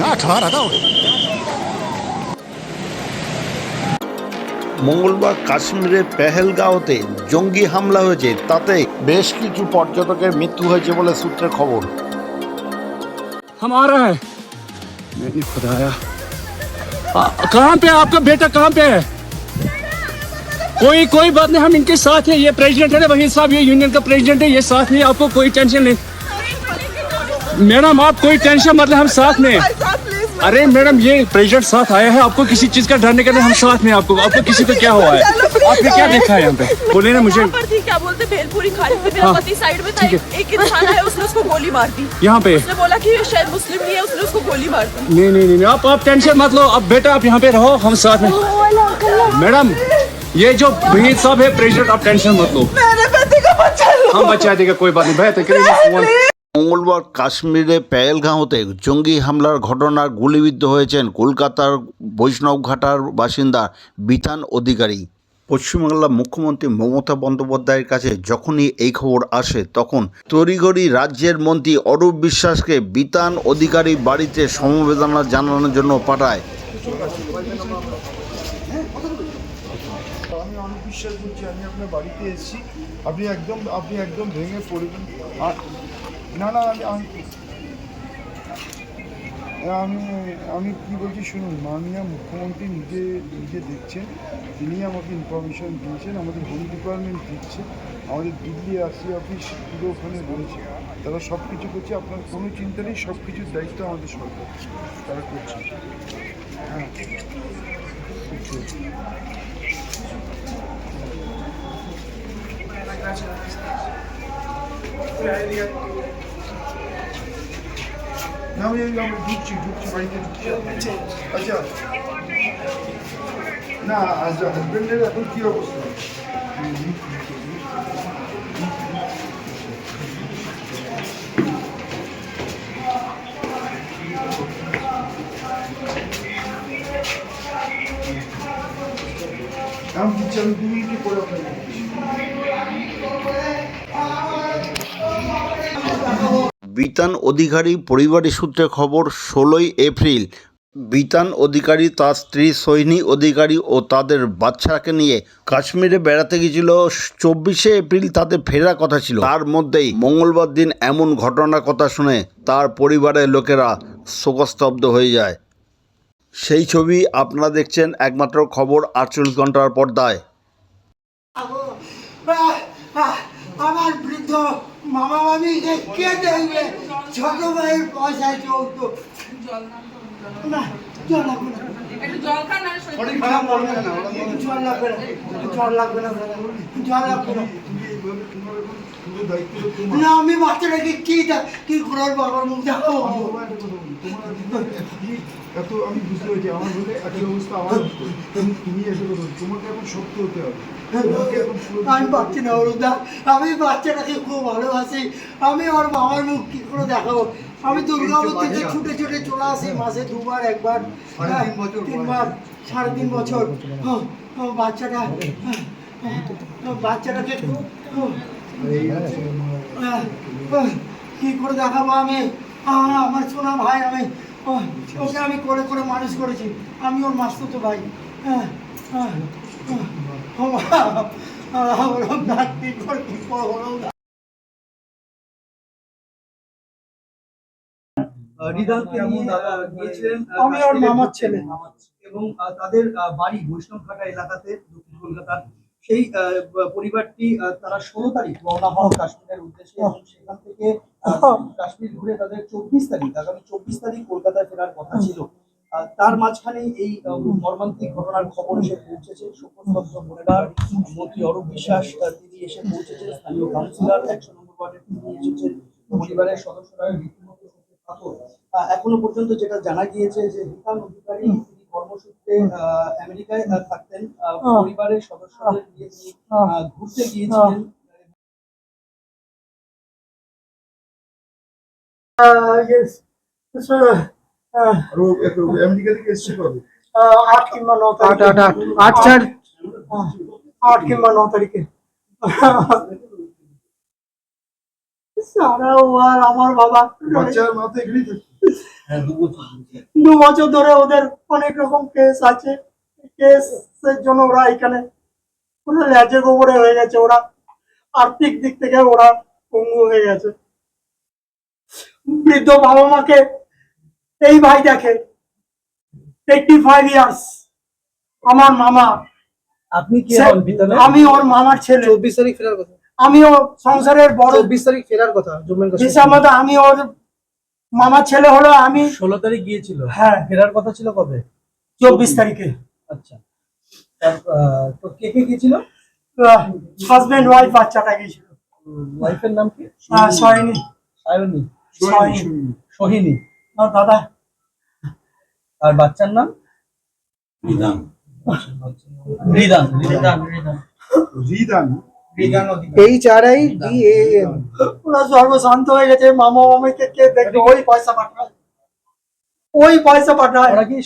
না খাওয়া দাও মঙ্গলবার কাশ্মীরের পেহেলগাঁওতে জঙ্গি হামলা হয়েছে তাতে বেশ কিছু পর্যটকের মৃত্যু হয়েছে বলে সূত্রের খবর हम आ रहा है मैंने खुदाया आ, कहाँ पे है आपका बेटा कहाँ पे है कोई कोई बात नहीं हम इनके साथ हैं ये प्रेसिडेंट है ना वही साहब ये यूनियन का प्रेसिडेंट है ये साथ नहीं आपको कोई टेंशन नहीं मैडम आप कोई टेंशन मतलब हम साथ में अरे मैडम ये प्रेसिडेंट साथ आया है। आपको किसी चीज़ का डरने का नहीं हम साथ में आपको। आपको किसी को क्या हुआ है? आपने क्या देखा है यहाँ पे? बोले ना मुझे। क्या बोलते भेलपुरी मेरा हाँ। पति साइड में था एक, एक इंसान है उसने उसको गोली मार दी। यहाँ पे। उसने बोला कि शायद मुस्लिम नहीं है उसने उसको गोली मार दी। नहीं नहीं नहीं आप आप टेंशन मत लो। अब बेटा आप यहाँ पे रहो हम साथ में। मैडम ये जो भीड़ साहब है प्रेसिडेंट आप टेंशन मत लो। बच्चा हम बचा देगा कोई बात नहीं। फ़ोन। মঙ্গলবার কাশ্মীরে পেহেলগাঁওতে জঙ্গি হামলার ঘটনার গুলিবিদ্ধ হয়েছেন কলকাতার বৈষ্ণবঘাটার বাসিন্দা বিতান অধিকারী। পশ্চিমবাংলার মুখ্যমন্ত্রী মমতা বন্দ্যোপাধ্যায়ের কাছে যখনই এই খবর আসে তখন তড়িঘড়ি রাজ্যের মন্ত্রী অরূপ বিশ্বাসকে বিতান অধিকারী বাড়িতে সমবেদনা জানানোর জন্য পাঠায়। আমি বিশ্বাস আমি আপনার বাড়িতে এসেছি। আপনি একদম আপনি একদম ভেঙে পড়বেন। না না, আমি আমি- আমি কী বলছি শুনুন, মাননীয় মুখ্যমন্ত্রী নিজে নিজে দেখছেন তিনি আমাকে ইনফরমেশন দিয়েছেন, আমাদের হোম ডিপার্টমেন্ট দিচ্ছে, আমাদের দিল্লি আসি অফিস পুরো ওখানে বলেছে, তারা সব কিছু করছে, আপনার কোনো চিন্তা নেই সব কিছুর দায়িত্ব আমাদের সরকার, তারা করছে হ্যাঁ। না আমি আমি ঢুকছি ঢুকছি বাড়িতে ঢুকছি আচ্ছা না আজ হাজবেন্ডের এখন কি অবস্থা আমি দিচ্ছি আমি দু মিনিটে পরে আপনাকে বিতান অধিকারী পরিবারের সূত্রে খবর, ষোলোই এপ্রিল বিতান অধিকারী তার স্ত্রী সৈনী অধিকারী ও তাদের বাচ্চাকে নিয়ে কাশ্মীরে বেড়াতে গিয়েছিল। চব্বিশে এপ্রিল তাদের ফেরার কথা ছিল। তার মধ্যেই মঙ্গলবার দিন এমন ঘটনার কথা শুনে তার পরিবারের লোকেরা শোকস্তব্ধ হয়ে যায়। সেই ছবি আপনারা দেখছেন একমাত্র খবর আটচল্লিশ ঘণ্টার পর্দায়। আমার বৃদ্ধ মামা মামিকে কে দেখবে? ছোট ভাইয়ের পয়সায় চলতো না জল লাগবে না। জল লাগবে না জল লাগবে না। জল লাগবে আমি বাচ্চাটাকে কি কি করব আমার মুখ দেখাবো এত আমি বুঝতে পেরেছি আমার হলে একই অবস্থা আমার। তুমি তুমি এসে বলো তোমাকে এখন শক্ত হতে হবে। আমি পাচ্ছি না অরুদা আমি বাচ্চাটাকে খুব ভালোবাসি। আমি ওর মুখ কি করে দেখাবো? আমি দুর্গাপুর থেকে ছুটে ছুটে চলে আসি মাসে দুবার একবার হ্যাঁ, তিনবার সাড়ে তিন বছর। বাচ্চাটা হ্যাঁ, হ্যাঁ, বাচ্চাটাকে হ্যাঁ, হ্যাঁ, কি করে দেখাবো আমি? আমার সোনা ভাই আমি ওকে আমি করে করে মানুষ করেছি। আমি ওর মাস্তুতো ভাই। হ্যাঁ হ্যাঁ ওরম কি করে কি করে আমি ওর মামার ছেলে। এবং তাদের বাড়ি বৈষ্ণবঘাটা এলাকাতে দক্ষিণ কলকাতার। সেই পরিবারটি তারা ষোলো তারিখ রওনা হন কাশ্মীরের উদ্দেশ্যে এবং সেখান কাশ্মীর ঘুরে তাদের চব্বিশ তারিখ আগামী চব্বিশ তারিখ কলকাতায় ফেরার কথা ছিল। তার মাঝখানে এই মর্মান্তিক ঘটনার খবর এসে পৌঁছেছে। শোকস্তব্ধ পরিবার মন্ত্রী অরূপ বিশ্বাস তিনি এসে পৌঁছেছেন। স্থানীয় কাউন্সিলর একশো নম্বর ওয়ার্ডের তিনি এসেছেন। পরিবারের সদস্যরা রীতিমতো এখনও পর্যন্ত যেটা জানা গিয়েছে যে বিধান অধিকারী তিনি কর্মসূত্রে আহ, আমেরিকায় থাকতেন। আহ, পরিবারের সদস্যদের নিয়ে তিনি ঘুরতে গিয়েছিলেন। আমেরিকা থেকে এসছে কবে? আট কিংবা ন আট আট আট। চার আট কিংবা ন তারিখে। সারা ও আর আমার বাবা। হ্যাঁ দু বছর দু বছর ধরে ওদের অনেক রকম কেস আছে। কেসের জন্য ওরা এখানে ওরা ল্যাজে গোবরে হয়ে গেছে ওরা। আর্থিক দিক থেকে ওরা পঙ্গু হয়ে গেছে। বৃদ্ধ বাবা মাকে এই ভাই দেখে। এইটটি ফাইভ ইয়ার্স আমার মামা। আপনি কি হন আমি ওর মামার ছেলে। চব্বিশ তারিখ ফেরার কথা। আমি ওর সংসারের বড় চব্বিশ তারিখ ফেরার কথা জম্মু কাশ্মীর। হিসাবে আমি ওর মামার ছেলে হলো আমি ষোলো তারিখ গিয়েছিল। হ্যাঁ। ফেরার কথা ছিল কবে? চব্বিশ তারিখে। আচ্ছা। তো কে কে গিয়েছিল? হাজবেন্ড ওয়াইফ বাচ্চাটা গিয়েছিল। ওয়াইফের নাম কি? সায়নী। সয়নি। সোহিনী না, দাদা। আর বাচ্চার নাম? রিদান। রিদান রিদান রিদান। এই চারাই ডি ওরা সর্বশান্ত হয়ে গেছে মামা মামিকে কে দেখবে? ওই পয়সা পাঠায়। ওই পয়সা পাঠায়। ওরা কি